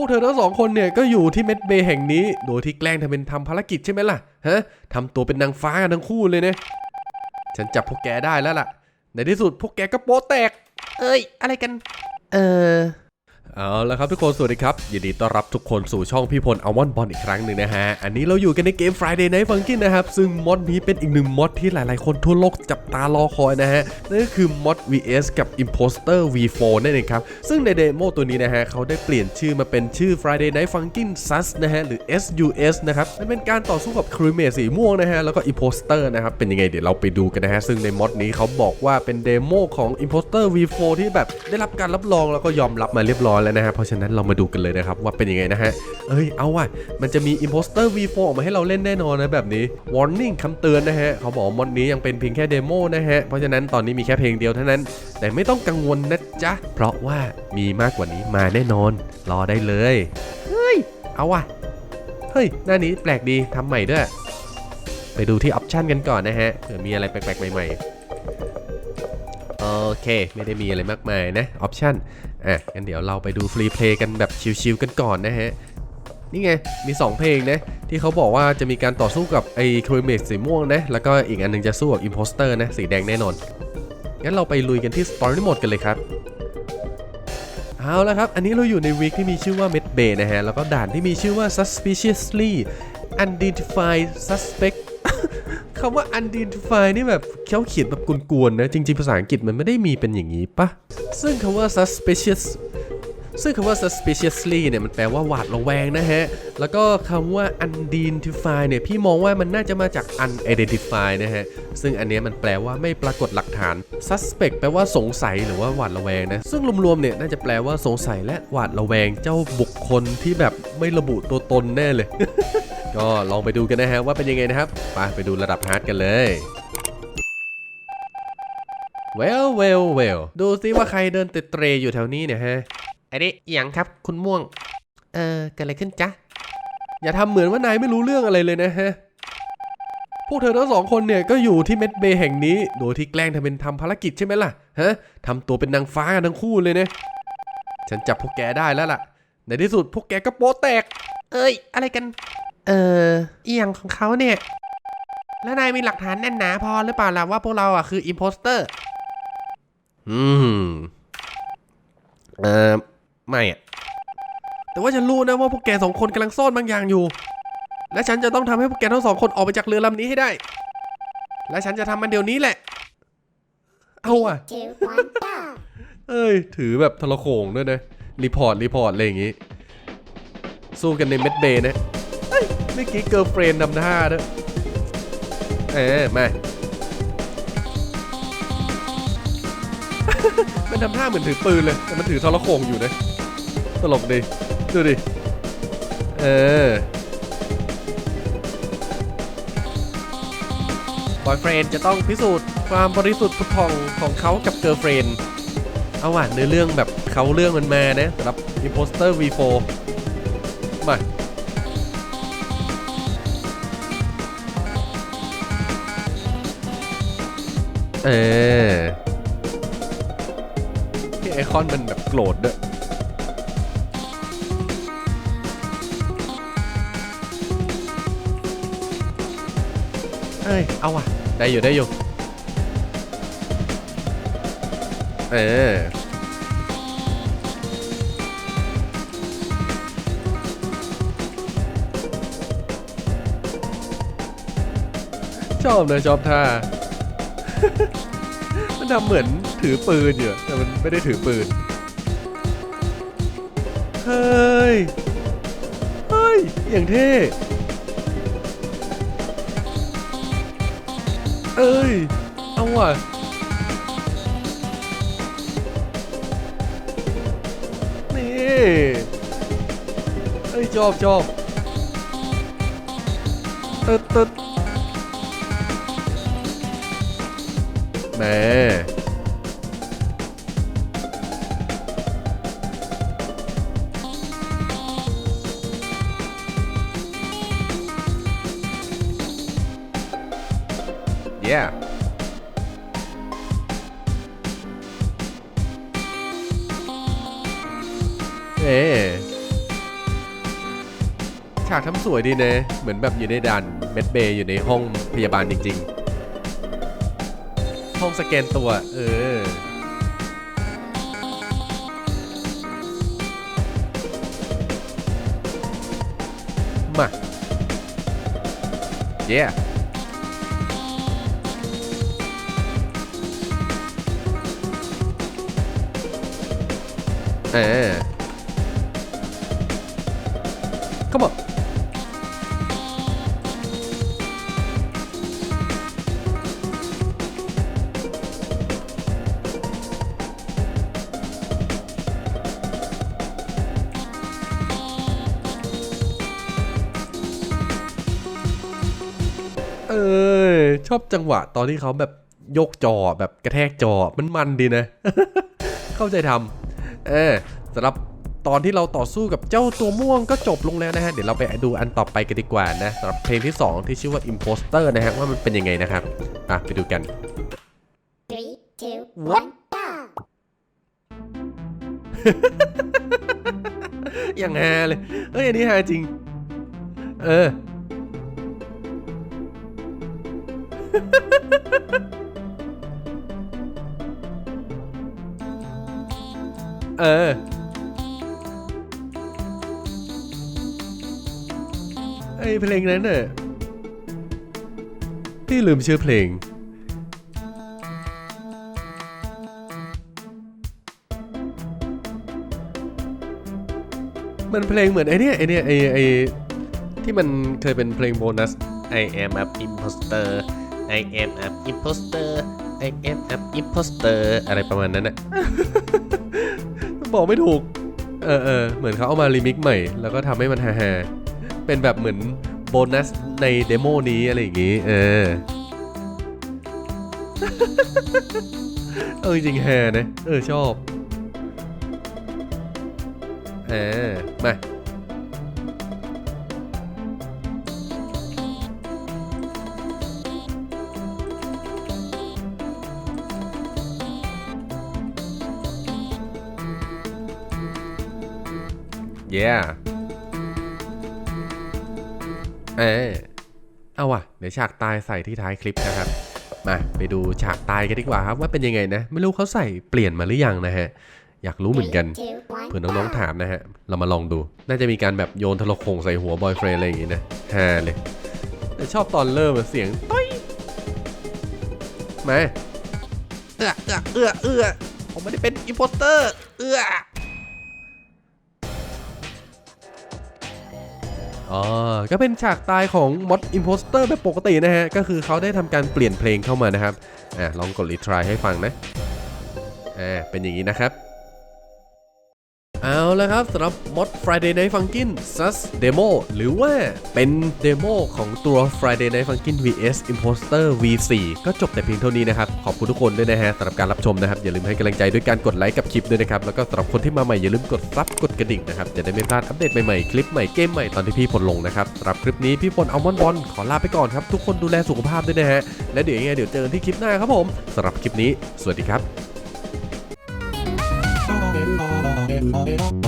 พวกเธอทั้งสองคนเนี่ยก็อยู่ที่เม็ดเบย์แห่งนี้ โดยที่แกล้งทำเป็นทำภารกิจใช่ไหมล่ะ ฮะทำตัวเป็นนางฟ้ากันทั้งคู่เลยเนี่ย ฉันจับพวกแกได้แล้วล่ะ ในที่สุดพวกแกก็โป๊แตก เอ้ย อะไรกัน เออ เอาละครับทุกคนสวัสดีครับ ยินดีต้อนรับทุกคนสู่ช่องพี่พลอัลมอนบอลอีกครั้งหนึ่งนะฮะ อันนี้เราอยู่กันในเกม Friday Night Funkin' นะครับ ซึ่งมอดนี้เป็นอีกหนึ่งมอดที่หลายๆ คนทั่วโลกจับตารอคอยนะฮะ นั่นก็คือมอด vs กับ Imposter V4 นั่นเองครับ ซึ่งในเดโมตัวนี้นะฮะ เขาได้เปลี่ยนชื่อมาเป็นชื่อ Friday Night Funkin' Sus นะฮะ หรือ SUS นะครับ มันเป็นการต่อสู้กับครูเมสีม่วงนะฮะ แล้วก็ Imposter นะครับ เป็นยังไงเดี๋ยวเราไปดูกันนะฮะ ซึ่งในมอดนี้เขาบอกว่าเป็นเดโมของ Imposter V4 ที่แบบได้รับการรับรองแล้วก็ยอมรับมาเรียบร้อยแล้วนะฮะเพราะฉะนั้นเรามาดูกันเลยนะครับว่าเป็นยังไงนะฮะเอ้ยเอาว่ะมันจะมี Imposter V4 ออกมาให้เราเล่นแน่นอนนะแบบนี้ Warning คำเตือนนะฮะเขาบอกมอดนี้ยังเป็นเพียงแค่เดโมนะฮะเพราะฉะนั้นตอนนี้มีแค่เพลงเดียวเท่านั้น แต่ไม่ต้องกังวลนะจ๊ะเพราะว่ามีมากกว่านี้มาแน่นอน รอได้เลยเฮ้ยเอาว่ะเฮ้ยหน้านี้แปลกดีทำใหม่ด้วยไปดูที่ออปชันกันก่อนนะฮะเผื่อมีอะไรแปลกๆใหม่ๆโอเค ไม่ได้มีอะไรมากมายนะออปชัน อะงั้นเดี๋ยวเราไปดูฟรีเพลย์กันแบบชิลๆกันก่อนนะฮะนี่ไง มี 2 เพลงนะ ที่เขาบอกว่าจะมีการต่อสู้กับไอ้ครูเมสสีม่วงนะ แล้วก็อีกอันหนึงจะสู้กับอิมโพสเตอร์นะ สีแดงแน่นอน งั้นเราไปลุยกันที่ Story Mode กันเลยครับ เอาละครับ อันนี้เราอยู่ในวีคที่มีชื่อว่า Med Bay นะฮะ แล้วก็ด่านที่มีชื่อว่า Suspiciously Unidentified Suspect คำว่า Unidentified นี่แบบเขาเขียนแบบกวนๆนะ จริงๆ ภาษาอังกฤษมันไม่ได้มีเป็นอย่างนี้ปะซึ่งคำว่า suspicious ซึ่งคำว่า suspiciously เนี่ยมันแปลว่าหวาดระแวงนะฮะ แล้วก็คำว่า unidentified เนี่ยพี่มองว่ามันน่าจะมาจาก unidentified นะฮะ ซึ่งอันเนี้ยมันแปลว่าไม่ปรากฏหลักฐาน suspect แปลว่าสงสัยหรือว่าหวาดระแวงนะ ซึ่งรวมๆเนี่ยน่าจะแปลว่าสงสัยและหวาดระแวงเจ้าบุคคลที่แบบไม่ระบุตัวตนแน่เลย ก็ลองไปดูกันนะฮะว่าเป็นยังไงนะครับไปไปดูระดับฮาร์ดกันเลย well well well ดูซิว่าใครเดินเตะเตรอยู่แถวนี้เนี่ยฮะไอ้นี่อย่างครับคุณม่วง เออเกิดอะไรขึ้นจ๊ะ อย่าทำเหมือนว่านายไม่รู้เรื่องอะไรเลยนะฮะพวกเธอทั้งสองคนเนี่ยก็อยู่ที่เม็ดเบย์แห่งนี้ โดยที่แกล้งทำเป็นทำภารกิจใช่ไหมล่ะฮะทำตัวเป็นนางฟ้ากันทั้งคู่เลยเนี่ยฉันจับพวกแกได้แล้วล่ะ ในที่สุดพวกแกก็โป๊แตก เอ้ย อะไรกัน เอออหย่างของเขาเนี่ย แล้วนายมีหลักฐานแน่นหนาพอหรือเปล่าล่ะว่าพวกเราอะคืออิมโพสเตอร์ อืม เอ่อไม่อะแต่ว่าฉันรู้นะว่าพวกแกสองคนกำลังซ่อนบางอย่างอยู่ และฉันจะต้องทำให้พวกแกทั้งสองคนออกไปจากเรือลำนี้ให้ได้ และฉันจะทำมันเดี๋ยวนี้แหละ เอาอะ two, one, go. เอ้ย ถือแบบทรโขงด้วยนะ รีพอร์ต รีพอร์ต อะไรอย่างงี้ สู้กันในเม็ดเบย์นะเอ้ยเมื่อกี้เกิร์ลเฟรนด์นำท่าด้วยเออมา มันทำท่าเหมือนถือปืนเลย แต่มันถือทรโขงอยู่นะตลกดี ดูดิ เออ บอยเฟรนจะต้องพิสูจน์ความบริสุทธิ์ผุดผ่องของเขากับเกิร์ลเฟรนเอาว่ะในอเรื่องแบบเขาเรื่องมันมานะสำหรับ Imposter V4 มา เออที่ไอคอนมันแบบโกรธด้วยเอ้ย เอาว่ะ ได้อยู่ได้อยู่ เออ ชอบนะชอบท่า มันทำเหมือนถือปืนอยู่แต่มันไม่ได้ถือปืน เฮ้ย เฮ้ย อย่างเท่ เอ้ย เอาว่ะนี่เอ้ย ชอบชอบตึ๊ดตึ๊ด แม่ yeah เอ๊ะฉากทำสวยดีนะเหมือนแบบอยู่ในด่านเมดเบย์อยู่ในห้องพยาบาลจริง ๆ ห้องสแกนตัว เออ มา เย้เออ เออชอบจังหวะตอนที่เขาแบบยกจอแบบกระแทกจอมันมันดีนะ เข้าใจทำเออสำหรับตอนที่เราต่อสู้กับเจ้าตัวม่วงก็จบลงแล้วนะฮะ เดี๋ยวเราไปดูอันต่อไปกันดีกว่านะสำหรับเพลงที่ 2 ที่ชื่อว่า Imposter นะฮะ ว่ามันเป็นยังไงนะครับ อะ ไปดูกัน Three, two, one, go! อย่างฮาเลย เอ้ย อันนี้ฮาจริง เออ เออ ไอเพลงนั้นเน่ะพี่ลืมชื่อเพลง มันเพลงเหมือนไอเนี้ยไอเนี้ยไอไอที่มันเคยเป็นเพลงโบนัส I am a imposter I am a imposter I am a imposter อะไรประมาณนั้นนะ บอกไม่ถูก เออเออเหมือนเขาเอามารีมิกใหม่ แล้วก็ทำให้มันฮาๆเป็นแบบเหมือนโบนัสในเดโมนี้อะไรอย่างงี้ เออ เออจริงๆฮานะ เออชอบเออมา yeah เออเอาว่ะ เดี๋ยวฉากตายใส่ที่ท้ายคลิปนะครับ มาไปดูฉากตายกันดีกว่าครับว่าเป็นยังไงนะ ไม่รู้เขาใส่เปลี่ยนมาหรือยังนะฮะ อยากรู้เหมือนกัน Three, two, one, เผื่อน้อง go! ๆถามนะฮะ เรามาลองดู น่าจะมีการแบบโยนทะลกโขงใส่หัวบอยเฟรนอะไรอย่างงี้นะฮาเลยแต่ชอบตอนเริ่มอะเสียงต้อยมาเอื้อเอื้อเอื้อเอื้อผมไม่ได้เป็นอิมโพสเตอร์ เอื้อ อ๋อ ก็เป็นฉากตายของมอดอิมโพสเตอร์แบบปกตินะฮะ ก็คือเขาได้ทำการเปลี่ยนเพลงเข้ามานะครับ อะ ลองกดรีทรายให้ฟังนะ อ่า เป็นอย่างนี้นะครับ เอาละครับสำหรับ Mod Friday Night Funkin' Sus Demo หรือว่าเป็นเดโมของตัว Friday Night Funkin' vs Imposter V4 ก็จบแต่เพียงเท่านี้นะครับ ขอบคุณทุกคนด้วยนะฮะสำหรับการรับชมนะครับ อย่าลืมให้กำลังใจด้วยการกดไลค์กับคลิปด้วยนะครับ แล้วก็สำหรับคนที่มาใหม่ อย่าลืมกดซับกดกระดิ่งนะครับ จะได้ไม่พลาดอัปเดตใหม่ๆ คลิปใหม่เกมใหม่ตอนที่พี่พลลงนะครับสำหรับคลิปนี้พี่พลเอามอนบอลขอลาไปก่อนครับทุกคนดูแลสุขภาพด้วยนะฮะและเดี๋ยวยังไงเดี๋ยวเจอกันที่คลิปหน้าครับผมสำหรับคลิปนี้ สวัสดีครับ Mm-hmm.